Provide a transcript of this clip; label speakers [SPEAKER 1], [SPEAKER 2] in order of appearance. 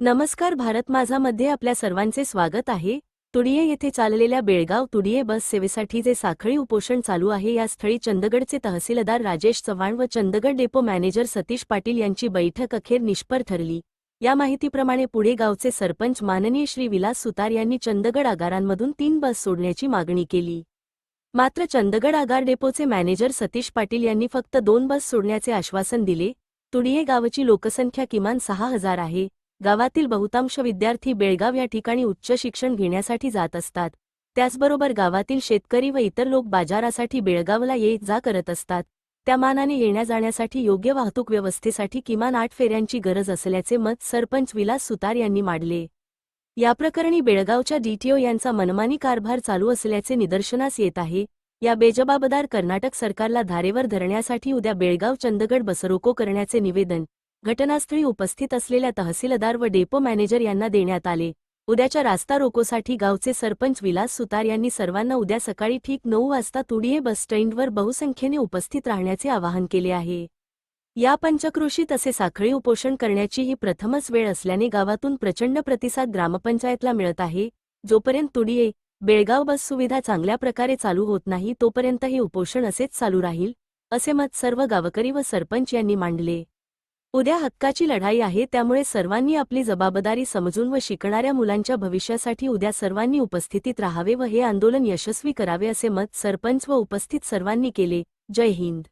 [SPEAKER 1] नमस्कार भारत माझा मध्ये आपल्या सर्वांचे स्वागत आहे. तुडिये येथे चाललेल्या बेळगाव तुडिये बस सेवेसाठी जे साखळी उपोषण चालू आहे या स्थळी चंदगडचे तहसीलदार राजेश चव्हाण व चंदगड डेपो मॅनेजर सतीश पाटील यांची बैठक अखेर निष्फळ ठरली. या माहितीप्रमाणे पुढे गावचे सरपंच माननीय श्री विलास सुतार यांनी चंदगड आगारांमधून तीन बस सोडण्याची मागणी केली. मात्र चंदगड आगार डेपोचे मॅनेजर सतीश पाटील यांनी फक्त दोन बस सोडण्याचे आश्वासन दिले. तुडिये गावची लोकसंख्या किमान सहा हजार आहे. गावातील बहुतांश विद्यार्थी बेळगाव या ठिकाणी उच्च शिक्षण घेण्यासाठी जात असतात. त्याचबरोबर गावातील शेतकरी व इतर लोक बाजारासाठी बेळगावला ये जा करत असतात. त्या मानाने येण्या जाण्यासाठी योग्य वाहतूक व्यवस्थेसाठी किमान आठ फेऱ्यांची गरज असल्याचे मत सरपंच विलास सुतार यांनी मांडले. याप्रकरणी बेळगावच्या डीटीओ यांचा मनमानी कारभार चालू असल्याचे निदर्शनास येत आहे. या बेजबाबदार कर्नाटक सरकारला धारेवर धरण्यासाठी उद्या बेळगाव चंदगड बसरोको करण्याचे निवेदन घटनास्थळी उपस्थित असलेल्या तहसीलदार व डेपो मॅनेजर यांना देण्यात आले. उद्याच्या रास्ता रोकोसाठी गावचे सरपंच विलास सुतार यांनी सर्वांना उद्या सकाळी ठीक नऊ वाजता तुडिये बस स्टँडवर बहुसंख्येने उपस्थित राहण्याचे आवाहन केले आहे. या पंचकृषीत असे साखळी उपोषण करण्याची ही प्रथमच वेळ असल्याने गावातून प्रचंड प्रतिसाद ग्रामपंचायतला मिळत आहे. जोपर्यंत तुडिये बेळगाव बस सुविधा चांगल्या प्रकारे चालू होत नाही तोपर्यंत हे उपोषण असेच चालू राहील असे मत सर्व गावकरी व सरपंच यांनी मांडले. उद्या हक्काची लढाई आहे त्यामुळे सर्वांनी आपली जबाबदारी समजून व शिकणाऱ्या मुलांच्या भविष्यासाठी उद्या सर्वांनी उपस्थितीत राहावे व हे आंदोलन यशस्वी करावे असे मत सरपंच व उपस्थित सर्वांनी केले. जय हिंद.